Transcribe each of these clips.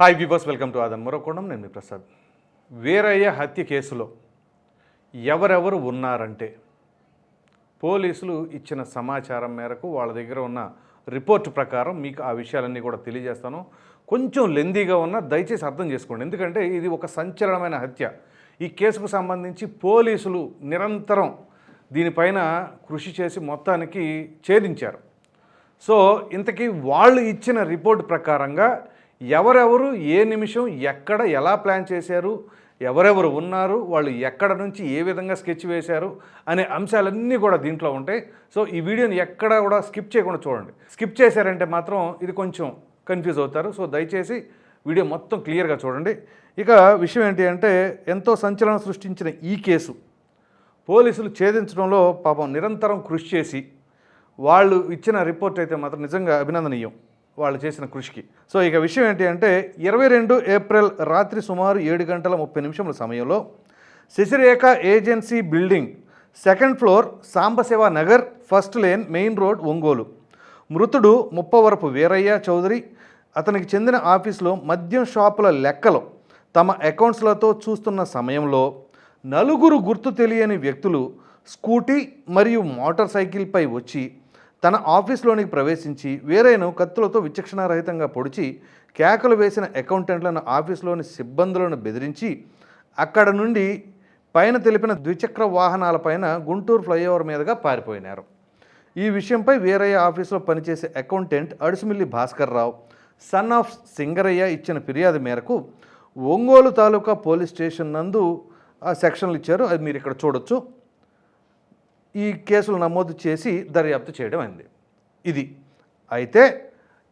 Hi viewers welcome to ఆదన్ మరొకడం నేను మీ ప్రసాద్. వీరయ్య హత్య కేసులో ఎవరెవరు ఉన్నారంటే పోలీసులు ఇచ్చిన సమాచారం మేరకు వాళ్ళ దగ్గర ఉన్న రిపోర్ట్ ప్రకారం మీకు ఆ విషయాలన్నీ కూడా తెలియజేస్తాను. కొంచెం లెందీగా ఉన్న దయచేసి అర్థం చేసుకోండి. ఎందుకంటే ఇది ఒక సంచలనమైన హత్య. ఈ కేసుకు సంబంధించి పోలీసులు నిరంతరం దీనిపైన కృషి చేసి మొత్తానికి ఛేదించారు. సో ఇంతకీ వాళ్ళు ఇచ్చిన రిపోర్ట్ ప్రకారంగా ఎవరెవరు ఏ నిమిషం ఎక్కడ ఎలా ప్లాన్ చేశారు ఎవరెవరు ఉన్నారు వాళ్ళు ఎక్కడ నుంచి ఏ విధంగా స్కెచ్ వేశారు అనే అంశాలన్నీ కూడా దీంట్లో ఉంటాయి. సో ఈ వీడియోని ఎక్కడ కూడా స్కిప్ చేయకుండా చూడండి. స్కిప్ చేశారంటే మాత్రం ఇది కొంచెం కన్ఫ్యూజ్ అవుతారు. సో దయచేసి వీడియో మొత్తం క్లియర్గా చూడండి. ఇక విషయం ఏంటి అంటే ఎంతో సంచలనం సృష్టించిన ఈ కేసు. పోలీసులు ఛేదించడంలో పాపం నిరంతరం కృషి చేసి వాళ్ళు ఇచ్చిన రిపోర్ట్ అయితే మాత్రం నిజంగా అభినందనీయం. వాళ్ళు చేసిన కృషికి. సో ఇక విషయం ఏంటి అంటే ఇరవై రెండు ఏప్రిల్ రాత్రి సుమారు ఏడు గంటల ముప్పై నిమిషముల సమయంలో Sasirekha agency building second floor Sambasiva Nagar first lane main road Ongole. మృతుడు ముప్పవరపు వీరయ్య చౌదరి అతనికి చెందిన ఆఫీసులో మద్యం షాపుల లెక్కలు తమ అకౌంట్స్లతో చూస్తున్న సమయంలో నలుగురు గుర్తు తెలియని వ్యక్తులు స్కూటీ మరియు మోటార్ సైకిల్పై వచ్చి తన ఆఫీస్లోనికి ప్రవేశించి వేరేను కత్తులతో విచక్షణారహితంగా పొడిచి కేకలు వేసిన అకౌంటెంట్లను ఆఫీసులోని సిబ్బందులను బెదిరించి అక్కడ నుండి పైన తెలిపిన ద్విచక్ర వాహనాలపైన గుంటూరు ఫ్లైఓవర్ మీదుగా పారిపోయినారు. ఈ విషయంపై వీరయ్య ఆఫీసులో పనిచేసే accountant Adusumilli Bhaskar Rao son of Singaraiah ఇచ్చిన ఫిర్యాదు మేరకు ఒంగోలు తాలూకా పోలీస్ స్టేషన్ నందు ఆ సెక్షన్లు ఇచ్చారు. అది మీరు ఇక్కడ చూడొచ్చు. ఈ కేసులు నమోదు చేసి దర్యాప్తు చేయడం అయింది. ఇది. అయితే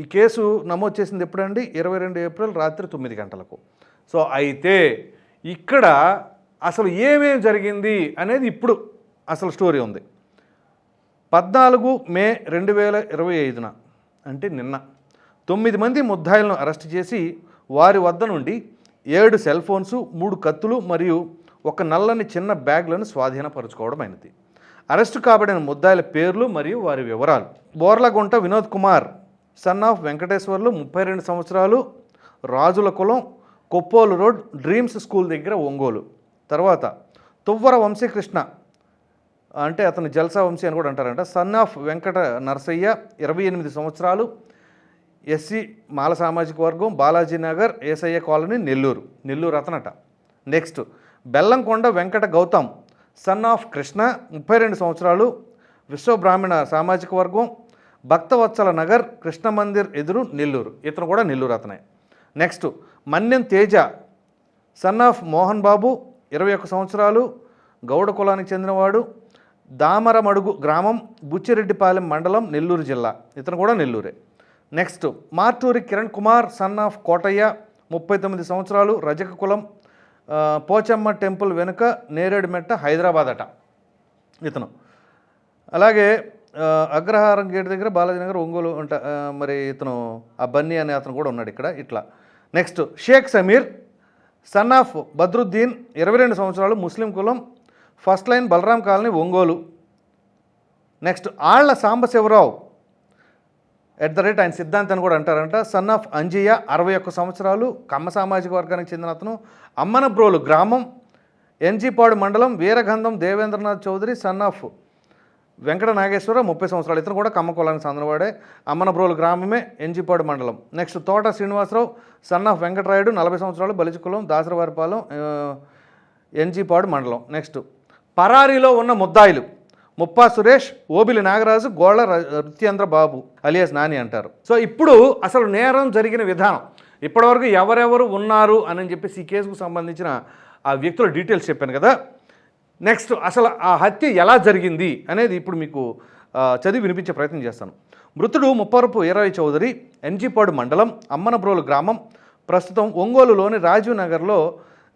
ఈ కేసు నమోదు చేసింది ఎప్పుడండి? ఇరవై రెండు ఏప్రిల్ రాత్రి తొమ్మిది గంటలకు. సో అయితే ఇక్కడ అసలు ఏమేమి జరిగింది అనేది ఇప్పుడు అసలు స్టోరీ ఉంది. పద్నాలుగు మే రెండు వేల ఇరవై ఐదున అంటే నిన్న తొమ్మిది మంది ముద్దాయిలను అరెస్ట్ చేసి వారి వద్ద నుండి ఏడు సెల్ ఫోన్స్ మూడు కత్తులు మరియు ఒక నల్లని చిన్న బ్యాగ్లను స్వాధీనపరచుకోవడం అయినది. అరెస్టు కాబడిన ముద్దాయిల పేర్లు మరియు వారి వివరాలు. బోర్లగుంట వినోద్ కుమార్ సన్ ఆఫ్ వెంకటేశ్వర్లు ముప్పై రెండు సంవత్సరాలు రాజుల కులం కొప్పోలు రోడ్ డ్రీమ్స్ స్కూల్ దగ్గర ఒంగోలు. తర్వాత తువ్వర వంశీకృష్ణ అంటే అతను జల్సా వంశీ అని కూడా అంటారంట. సన్ ఆఫ్ వెంకట నరసయ్య ఇరవై ఎనిమిది సంవత్సరాలు ఎస్సీ మాల సామాజిక వర్గం బాలాజీ నగర్ ఏసయ్య colony Nellore. Nellore అతనట. Next Bellamkonda Venkata Gautam son of Krishna ముప్పై రెండు సంవత్సరాలు విశ్వబ్రాహ్మణ సామాజిక వర్గం భక్తవత్సల నగర్ కృష్ణ మందిర్ ఎదురు నెల్లూరు. ఇతను కూడా నెల్లూరు అతనే. Next Manyam Teja son of Mohan Babu ఇరవై ఒక్క సంవత్సరాలు గౌడ కులానికి చెందినవాడు దామరమడుగు గ్రామం బుచ్చిరెడ్డిపాలెం మండలం నెల్లూరు జిల్లా. ఇతను కూడా నెల్లూరే. Next Marturi Kiran Kumar son of Kotaiah ముప్పై తొమ్మిది సంవత్సరాలు రజక కులం పోచమ్మ టెంపుల్ వెనుక నేరేడుమెట్ట హైదరాబాద్ అట ఇతను. అలాగే అగ్రహారం గేట్ దగ్గర బాలాజీ నగర్ ఒంగోలు ఉంట మరి ఇతను ఆ బన్నీ అనే అతను కూడా ఉన్నాడు ఇక్కడ ఇట్లా. Next Shaik Sameer son of Badruddin ఇరవై రెండు సంవత్సరాలు ముస్లిం కులం first line Balaram colony Ongole. Next Alla Sambasivarao at the rate ఆయన సిద్ధాంత్ అని కూడా అంటారంట సన్ ఆఫ్ అంజియ అరవై ఒక్క సంవత్సరాలు కమ్మ సామాజిక వర్గానికి చెందిన అతను. అమ్మనబ్రోలు గ్రామం ఎన్జీపాడు మండలం వీరగంధం దేవేంద్రనాథ్ చౌదరి సన్ ఆఫ్ వెంకట నాగేశ్వర ముప్పై సంవత్సరాలు. ఇతను కూడా కమ్మ కులానికి చెందినవాడే అమ్మనబ్రోలు గ్రామమే ఎన్జీపాడు మండలం. నెక్స్ట్ తోట శ్రీనివాసరావు సన్ ఆఫ్ వెంకటరాయుడు నలభై సంవత్సరాలు బలిజకులం దాసరవారిపాలెం ఎన్జీపాడు మండలం. నెక్స్ట్ పరారీలో ఉన్న ముద్దాయిలు. ముప్పా సురేష్ ఓబిలి నాగరాజు గోళ్ళ రుత్యేంద్ర బాబు అలియాస్ నాని అంటారు. సో ఇప్పుడు అసలు నేరం జరిగిన విధానం ఇప్పటివరకు ఎవరెవరు ఉన్నారు అని చెప్పేసి ఈ కేసుకు సంబంధించిన ఆ వ్యక్తుల డీటెయిల్స్ చెప్పాను కదా. నెక్స్ట్ అసలు ఆ హత్య ఎలా జరిగింది అనేది ఇప్పుడు మీకు చదివి వినిపించే ప్రయత్నం చేస్తాను. మృతుడు ముప్పరపు ఈరవి చౌదరి ఎన్జీపాడు మండలం అమ్మనబ్రోలు గ్రామం ప్రస్తుతం ఒంగోలులోని రాజీవ్ నగర్లో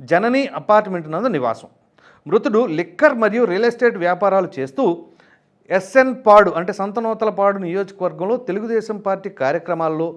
జనని అపార్ట్మెంట్ నందు నివాసం. మృతుడు లిక్కర్ మరియు రియల్ ఎస్టేట్ వ్యాపారాలు చేస్తూ ఎస్ఎన్ పాడు అంటే సంతనోతల పాడు నియోజకవర్గంలో తెలుగుదేశం పార్టీ కార్యక్రమాల్లో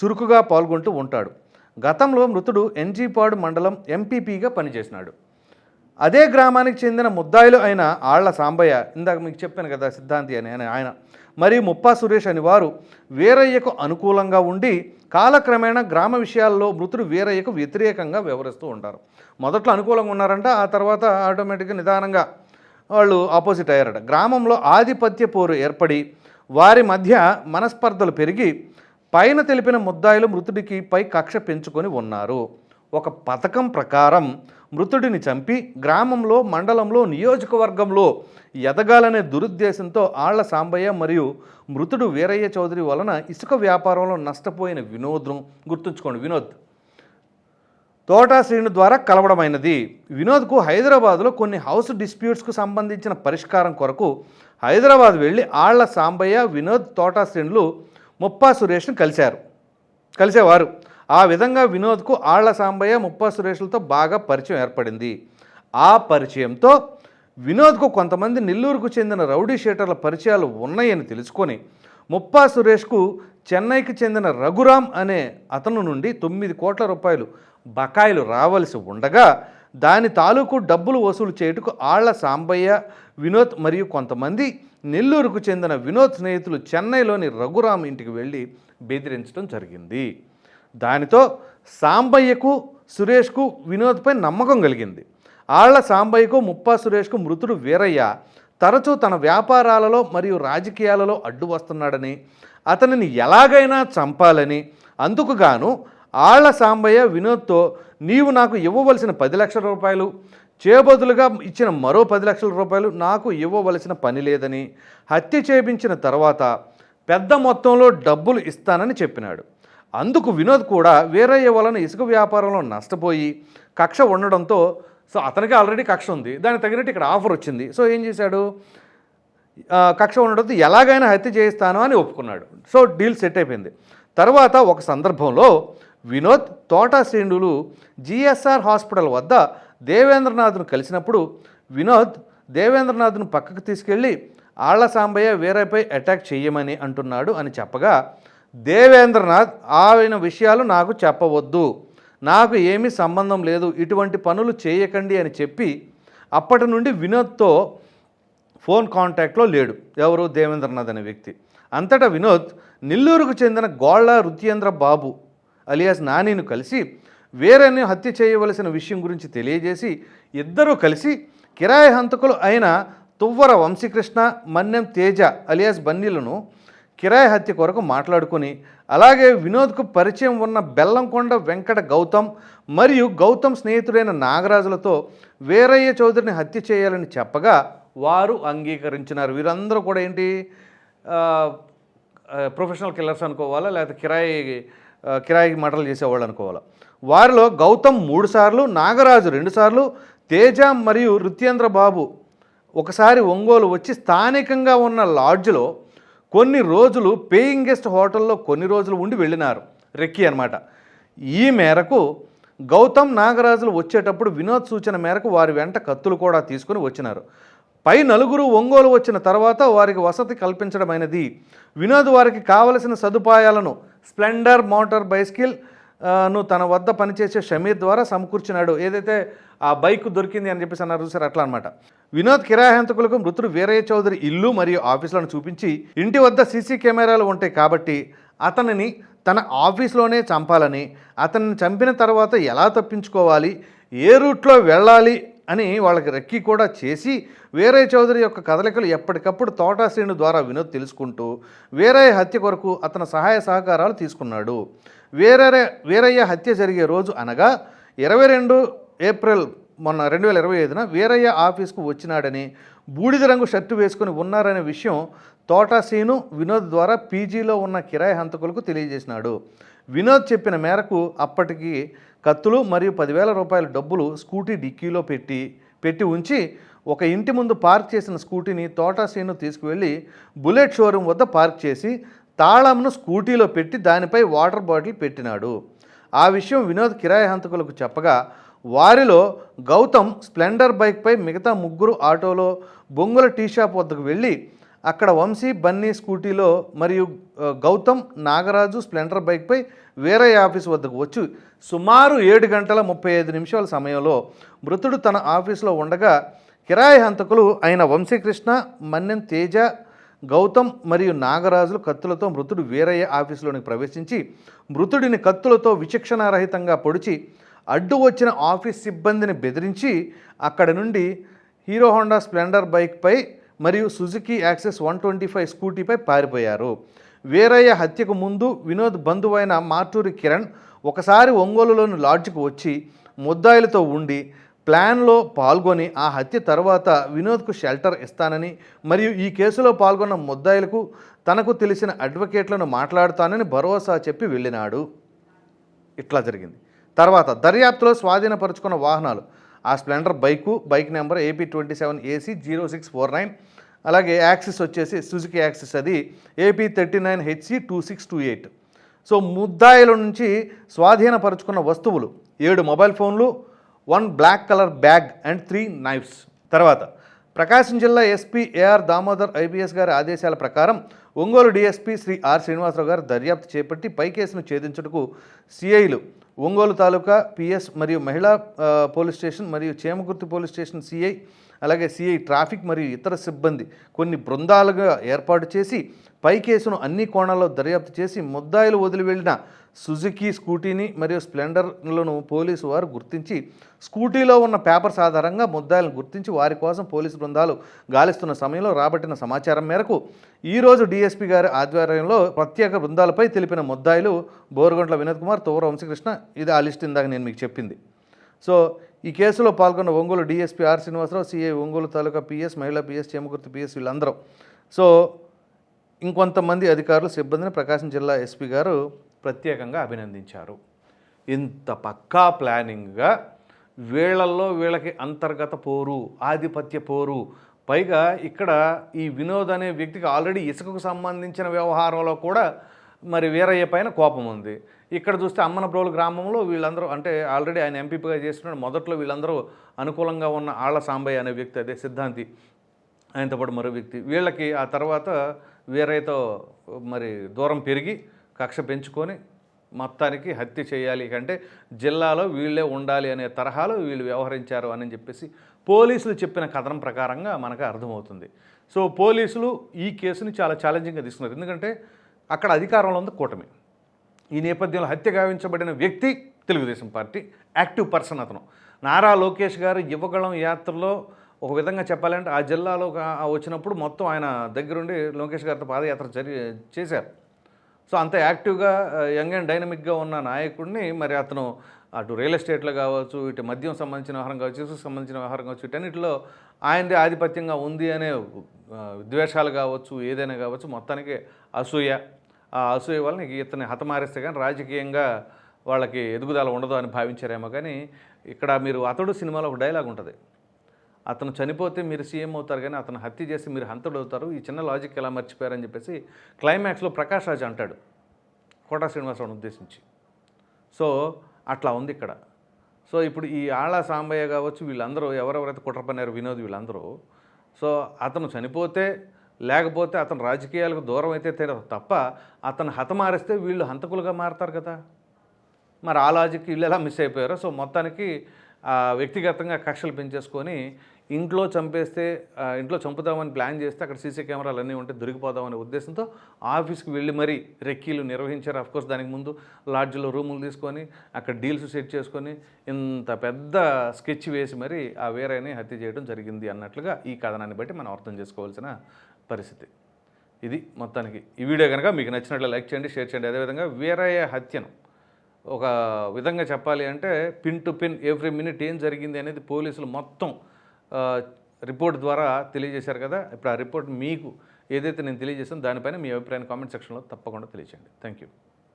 చురుకుగా పాల్గొంటూ ఉంటాడు. గతంలో మృతుడు ఎన్జీపాడు మండలం ఎంపీపీగా పనిచేసినాడు. అదే గ్రామానికి చెందిన ముద్దాయిలు అయిన ఆళ్ళ సాంబయ్య ఇందాక మీకు చెప్పాను కదా సిద్ధాంతి అని అని ఆయన మరియు ముప్పా సురేష్ అని వారు వీరయ్యకు అనుకూలంగా ఉండి కాలక్రమేణా గ్రామ విషయాల్లో మృతుడు వీరయ్యకు వ్యతిరేకంగా వ్యవహరిస్తూ ఉంటారు. మొదట్లో అనుకూలంగా ఉన్నారంట ఆ తర్వాత ఆటోమేటిక్గా నిదానంగా వాళ్ళు ఆపోజిట్ అయ్యారట. గ్రామంలో ఆధిపత్య పోరు ఏర్పడి వారి మధ్య మనస్పర్ధలు పెరిగి పైన తెలిపిన ముద్దాయిలు మృతుడికి పై కక్ష పెంచుకొని ఉన్నారు. ఒక పథకం ప్రకారం మృతుడిని చంపి గ్రామంలో మండలంలో నియోజకవర్గంలో ఎదగాలనే దురుద్దేశంతో ఆళ్ళ సాంబయ్య మరియు మృతుడు వీరయ్య చౌదరి వలన ఇసుక వ్యాపారంలో నష్టపోయిన వినోద్ను గుర్తుంచుకోండి. వినోద్. తోటా శ్రీను ద్వారా కలవడమైనది. వినోద్కు హైదరాబాద్లో కొన్ని హౌస్ డిస్ప్యూట్స్కు సంబంధించిన పరిష్కారం కొరకు హైదరాబాద్ వెళ్ళి ఆళ్ళ సాంబయ్య వినోద్ తోటా శ్రేణులు ముప్పా సురేష్ను కలిశారు. కలిసేవారు. ఆ విధంగా వినోద్కు ఆళ్ళ సాంబయ్య ముప్పా సురేష్లతో బాగా పరిచయం ఏర్పడింది. ఆ పరిచయంతో వినోద్కు కొంతమంది నెల్లూరుకు చెందిన రౌడీ షీటర్ల పరిచయాలు ఉన్నాయని తెలుసుకొని ముప్పా సురేష్కు చెన్నైకి చెందిన రఘురామ్ అనే అతను నుండి తొమ్మిది కోట్ల రూపాయలు బకాయిలు రావలసి ఉండగా దాని తాలూకు డబ్బులు వసూలు చేయుటకు ఆళ్ళ సాంబయ్య వినోద్ మరియు కొంతమంది నెల్లూరుకు చెందిన వినోద్ స్నేహితులు చెన్నైలోని రఘురామ్ ఇంటికి వెళ్ళి బెదిరించడం జరిగింది. దానితో సాంబయ్యకు సురేష్కు వినోద్పై నమ్మకం కలిగింది. ఆళ్ళ సాంబయ్యకు ముప్పా సురేష్కు మృతుడు వీరయ్య తరచూ తన వ్యాపారాలలో మరియు రాజకీయాలలో అడ్డు వస్తున్నాడని అతనిని ఎలాగైనా చంపాలని అందుకు గాను ఆళ్ళ సాంబయ్య వినోద్తో నీవు నాకు ఇవ్వవలసిన పది లక్షల రూపాయలు చేబదులుగా ఇచ్చిన మరో పది లక్షల రూపాయలు నాకు ఇవ్వవలసిన పని లేదని హత్య చేపించిన తర్వాత పెద్ద మొత్తంలో డబ్బులు ఇస్తానని చెప్పినాడు. అందుకు వినోద్ కూడా వేరయ్య వలన ఇసుక వ్యాపారంలో నష్టపోయి కక్ష ఉండడంతో సో అతనికి ఆల్రెడీ కక్ష ఉంది. దానికి తగినట్టు ఇక్కడ ఆఫర్ వచ్చింది. సో ఏం చేశాడు? కక్ష ఉండడంతో ఎలాగైనా హత్య చేయిస్తాను అని ఒప్పుకున్నాడు. సో డీల్ సెట్ అయిపోయింది. తర్వాత ఒక సందర్భంలో వినోద్ తోటా శ్రేణులు జిఎస్ఆర్ హాస్పిటల్ వద్ద దేవేంద్రనాథ్ను కలిసినప్పుడు వినోద్ దేవేంద్రనాథ్ను పక్కకు తీసుకెళ్ళి ఆళ్ళ సాంబయ్య వేరేపై అటాక్ చేయమని అంటున్నాడు అని చెప్పగా దేవేంద్రనాథ్ ఆయన విషయాలు నాకు చెప్పవద్దు. నాకు ఏమీ సంబంధం లేదు. ఇటువంటి పనులు చేయకండి అని చెప్పి అప్పటి నుండి వినోద్తో ఫోన్ కాంటాక్ట్లో లేడు. ఎవరు? దేవేంద్రనాథ్ అనే వ్యక్తి. అంతటా వినోద్ నెల్లూరుకు చెందిన గోళ్ళ రుత్యేంద్ర బాబు అలియాస్ నానిను కలిసి వేరేని హత్య చేయవలసిన విషయం గురించి తెలియజేసి ఇద్దరూ కలిసి కిరాయి హంతకులు అయిన తువ్వర వంశీకృష్ణ మన్యం తేజ అలియాస్ బన్నీలను కిరాయి హత్య కొరకు మాట్లాడుకుని అలాగే వినోద్కు పరిచయం ఉన్న బెల్లంకొండ వెంకట గౌతమ్ మరియు గౌతమ్ స్నేహితుడైన నాగరాజులతో వీరయ్య చౌదరిని హత్య చేయాలని చెప్పగా వారు అంగీకరించినారు. వీరందరూ కూడా ఏంటి? ప్రొఫెషనల్ కిల్లర్స్ అనుకోవాలా? లేకపోతే కిరాయి కిరాయికి మటలు చేసేవాళ్ళు అనుకోవాలి. వారిలో గౌతమ్ మూడు సార్లు నాగరాజు రెండు సార్లు తేజ మరియు రుత్యేంద్ర బాబు ఒకసారి ఒంగోలు వచ్చి స్థానికంగా ఉన్న లాడ్జ్లో కొన్ని రోజులు పేయింగ్ గెస్ట్ హోటల్లో కొన్ని రోజులు ఉండి వెళ్ళినారు. రెక్కి అనమాట ఈ మేరకు గౌతమ్ నాగరాజులు వచ్చేటప్పుడు వినోద్ సూచన మేరకు వారి వెంట కత్తులు కూడా తీసుకుని వచ్చినారు. పై నలుగురు ఒంగోలు వచ్చిన తర్వాత వారికి వసతి కల్పించడమైనది. వినోద్ వారికి కావలసిన సదుపాయాలను స్ప్లెండర్ మోటార్ బైస్కిల్ను తన వద్ద పనిచేసే షమీర్ ద్వారా సమకూర్చినాడు. ఏదైతే ఆ బైక్ దొరికింది అని చెప్పేసి అన్నారు చూసారు? అట్లా అనమాట వినోద్ కిరాయంతకులకు మృతుడు వీరయ్య చౌదరి ఇల్లు మరియు ఆఫీసులను చూపించి ఇంటి వద్ద సీసీ కెమెరాలు ఉంటాయి కాబట్టి అతనిని తన ఆఫీస్లోనే చంపాలని అతన్ని చంపిన తర్వాత ఎలా తప్పించుకోవాలి ఏ రూట్లో వెళ్ళాలి అని వాళ్ళకి రెక్కి కూడా చేసి వీరయ్య చౌదరి యొక్క కదలికలు ఎప్పటికప్పుడు తోటాశ్రేణి ద్వారా వినోద్ తెలుసుకుంటూ వీరయ్య హత్య కొరకు అతని సహాయ సహకారాలు తీసుకున్నాడు. వేరే వీరయ్య హత్య జరిగే రోజు అనగా ఇరవై రెండు ఏప్రిల్ మొన్న రెండు వేల ఇరవై ఐదున వీరయ్య ఆఫీస్కు వచ్చినాడని బూడిద రంగు షర్టు వేసుకుని ఉన్నారనే విషయం తోటాసీను వినోద్ ద్వారా పీజీలో ఉన్న కిరాయి హంతకులకు తెలియజేసినాడు. వినోద్ చెప్పిన మేరకు అప్పటికి కత్తులు మరియు పదివేల రూపాయల డబ్బులు స్కూటీ డిక్కీలో పెట్టి పెట్టి ఉంచి ఒక ఇంటి ముందు పార్క్ చేసిన స్కూటీని తోటాసీను తీసుకువెళ్ళి బుల్లెట్ షోరూమ్ వద్ద పార్క్ చేసి తాళంను స్కూటీలో పెట్టి దానిపై వాటర్ బాటిల్ పెట్టినాడు. ఆ విషయం వినోద్ కిరాయి హంతకులకు చెప్పగా వారిలో గౌతమ్ స్ప్లెండర్ బైక్పై మిగతా ముగ్గురు ఆటోలో బొంగుల టీ షాప్ వద్దకు వెళ్ళి అక్కడ వంశీ బన్నీ స్కూటీలో మరియు గౌతమ్ నాగరాజు స్ప్లెండర్ బైక్పై వేరే ఆఫీస్ వద్దకు వచ్చి సుమారు ఏడు గంటల ముప్పై ఐదు నిమిషాల సమయంలో మృతుడు తన ఆఫీసులో ఉండగా కిరాయి హంతకులు అయిన వంశీకృష్ణ మన్నెం తేజ గౌతమ్ మరియు నాగరాజులు కత్తులతో మృతుడు వీరయ్య ఆఫీసులోనికి ప్రవేశించి మృతుడిని కత్తులతో విచక్షణారహితంగా పొడిచి అడ్డు వచ్చిన ఆఫీస్ సిబ్బందిని బెదిరించి అక్కడి నుండి హీరో హోండా స్ప్లెండర్ బైక్పై మరియు Suzuki Access one twenty five స్కూటీపై పారిపోయారు. వీరయ్య హత్యకు ముందు వినోద్ బంధువైన మార్టూరి కిరణ్ ఒకసారి ఒంగోలులోని లాడ్జ్కు వచ్చి ముద్దాయిలతో ఉండి ప్లాన్లో పాల్గొని ఆ హత్య తర్వాత వినోద్కు షెల్టర్ ఇస్తానని మరియు ఈ కేసులో పాల్గొన్న ముద్దాయిలకు తనకు తెలిసిన అడ్వకేట్లను మాట్లాడుతానని భరోసా చెప్పి వెళ్ళినాడు. ఇట్లా జరిగింది. తర్వాత దర్యాప్తులో స్వాధీనపరుచుకున్న వాహనాలు ఆ Splendor bike bike number AP twenty seven AC zero six four nine. అలాగే యాక్సిస్ వచ్చేసి సుజుకి యాక్సిస్ అది AP thirty nine HC two six two eight. So ముద్దాయిల నుంచి స్వాధీనపరుచుకున్న వస్తువులు ఏడు మొబైల్ ఫోన్లు one black colour bag and three knives. తర్వాత ప్రకాశం జిల్లా ఎస్పీ ఏఆర్ దామోదర్ ఐపీఎస్ గారి ఆదేశాల ప్రకారం ఒంగోలు డీఎస్పీ శ్రీ ఆర్ శ్రీనివాసరావు గారు దర్యాప్తు చేపట్టి పై కేసును ఛేదించుటకు సిఐలు ఒంగోలు తాలూకా పిఎస్ మరియు మహిళా పోలీస్ స్టేషన్ మరియు చేమకుర్తి పోలీస్ స్టేషన్ సిఐ అలాగే సిఐ ట్రాఫిక్ మరియు ఇతర సిబ్బంది కొన్ని బృందాలుగా ఏర్పాటు చేసి పై కేసును అన్ని కోణాల్లో దర్యాప్తు చేసి ముద్దాయిలు వదిలి వెళ్ళిన సుజుకి స్కూటీని మరియు స్ప్లెండర్లను పోలీసు వారు గుర్తించి స్కూటీలో ఉన్న పేపర్స్ ఆధారంగా ముద్దాయిలను గుర్తించి వారి కోసం పోలీసు బృందాలు గాలిస్తున్న సమయంలో రాబట్టిన సమాచారం మేరకు ఈరోజు డీఎస్పీ గారి ఆధ్వర్యంలో ప్రత్యేక బృందాలపై తెలిపిన ముద్దాయిలు బోరుగంట్ల వినోద్ కుమార్ తోర వంశకృష్ణ ఇది ఆ లిస్ట్ ఇందాక నేను మీకు చెప్పింది. సో ఈ కేసులో పాల్గొన్న Ongole DSP R Srinivasarao CI Ongole తాలూకా పిఎస్ మహిళా పిఎస్ చేమకుర్తి పిఎస్ వీళ్ళందరూ. సో ఇంకొంతమంది అధికారులు సిబ్బందిని ప్రకాశం జిల్లా ఎస్పీ గారు ప్రత్యేకంగా అభినందించారు. ఇంత పక్కా ప్లానింగ్గా వీళ్ళల్లో వీళ్ళకి అంతర్గత పోరు ఆధిపత్య పోరు పైగా ఇక్కడ ఈ వినోద్ అనే వ్యక్తికి ఆల్రెడీ ఇసుకకు సంబంధించిన వ్యవహారంలో కూడా మరి వీరయ్య పైన కోపం ఉంది. ఇక్కడ చూస్తే అమ్మనప్రోలు గ్రామంలో వీళ్ళందరూ అంటే ఆల్రెడీ ఆయన ఎంపీపీగా చేస్తున్నాడు మొదట్లో వీళ్ళందరూ అనుకూలంగా ఉన్న ఆళ్ళ సాంబయ్య అనే వ్యక్తి అదే సిద్ధాంతి ఆయనతో పాటు మరో వ్యక్తి. వీళ్ళకి ఆ తర్వాత వీరయ్యతో మరి దూరం పెరిగి కక్ష పెంచుకొని మొత్తానికి హత్య చేయాలి. అంటే జిల్లాలో వీళ్ళే ఉండాలి అనే తరహాలో వీళ్ళు వ్యవహరించారు అని చెప్పేసి పోలీసులు చెప్పిన కథనం ప్రకారంగా మనకు అర్థమవుతుంది. సో పోలీసులు ఈ కేసుని చాలా ఛాలెంజింగ్గా తీసుకున్నారు. ఎందుకంటే అక్కడ అధికారంలో ఉంది కూటమి. ఈ నేపథ్యంలో హత్య గావించబడిన వ్యక్తి తెలుగుదేశం పార్టీ యాక్టివ్ పర్సన్ అతను. నారా లోకేష్ గారు యువగళం యాత్రలో ఒక విధంగా చెప్పాలంటే ఆ జిల్లాలో వచ్చినప్పుడు మొత్తం ఆయన దగ్గరుండి లోకేష్ గారితో పాదయాత్ర జరి చేశారు. సో అంత యాక్టివ్గా యంగ్ అండ్ డైనమిక్గా ఉన్న నాయకుడిని మరి అతను అటు రియల్ ఎస్టేట్లో కావచ్చు ఇటు మద్యం సంబంధించిన వ్యవహారం కావచ్చు ఇసుకు సంబంధించిన వ్యవహారం కావచ్చు ఇటన్నిటిలో ఆయనదే ఆధిపత్యంగా ఉంది అనే ద్వేషాలు కావచ్చు ఏదైనా కావచ్చు మొత్తానికి అసూయ. ఆ అసూయ వల్ల నీకు ఇతన్ని హతమారిస్తే కానీ రాజకీయంగా వాళ్ళకి ఎదుగుదల ఉండదు అని భావించారేమో కానీ ఇక్కడ మీరు అతడు సినిమాలో ఒక డైలాగ్ ఉంటుంది అతను చనిపోతే మీరు సీఎం అవుతారు కానీ అతను హత్య చేసి మీరు హంతడు అవుతారు. ఈ చిన్న లాజిక్ ఎలా మర్చిపోయారని చెప్పేసి క్లైమాక్స్లో ప్రకాష్ రాజ్ అంటాడు కోటా శ్రీనివాసరావును ఉద్దేశించి. సో అట్లా ఉంది ఇక్కడ. సో ఇప్పుడు ఈ ఆళ్ళ సాంబయ్య కావచ్చు వీళ్ళందరూ ఎవరెవరైతే కుట్ర పన్నారు వినోద్ వీళ్ళందరూ సో అతను చనిపోతే లేకపోతే అతను రాజకీయాలకు దూరం అయితే తెలియదు తప్ప అతను హతమారిస్తే వీళ్ళు హంతకులుగా మారతారు కదా. మరి ఆ లాజిక్ వీళ్ళు ఎలా మిస్ అయిపోయారో సో మొత్తానికి వ్యక్తిగతంగా కక్షలు పెంచేసుకొని ఇంట్లో చంపేస్తే ఇంట్లో చంపుతామని ప్లాన్ చేస్తే అక్కడ సీసీ కెమెరాలు అన్నీ ఉంటే దొరికిపోదామనే ఉద్దేశంతో ఆఫీస్కి వెళ్ళి మరీ రెక్కీలు నిర్వహించారు. అఫ్కోర్స్ దానికి ముందు లాడ్జ్లో రూములు తీసుకొని అక్కడ డీల్స్ సెట్ చేసుకొని ఇంత పెద్ద స్కెచ్ వేసి మరీ ఆ వేరేని హత్య చేయడం జరిగింది అన్నట్లుగా ఈ కథనాన్ని బట్టి మనం అర్థం చేసుకోవాల్సిన పరిస్థితి. ఇది మొత్తానికి. ఈ వీడియో కనుక మీకు నచ్చినట్లు లైక్ చేయండి షేర్ చేయండి. అదేవిధంగా వీరయ్య హత్యను ఒక విధంగా చెప్పాలి అంటే pin to pin every minute ఏం జరిగింది అనేది పోలీసులు మొత్తం రిపోర్ట్ ద్వారా తెలియజేశారు కదా. ఇప్పుడు ఆ రిపోర్ట్ మీకు ఏదైతే నేను తెలియజేసానో దానిపైన మీ అభిప్రాయాన్ని కామెంట్ సెక్షన్లో తప్పకుండా తెలియజేయండి థ్యాంక్ యూ.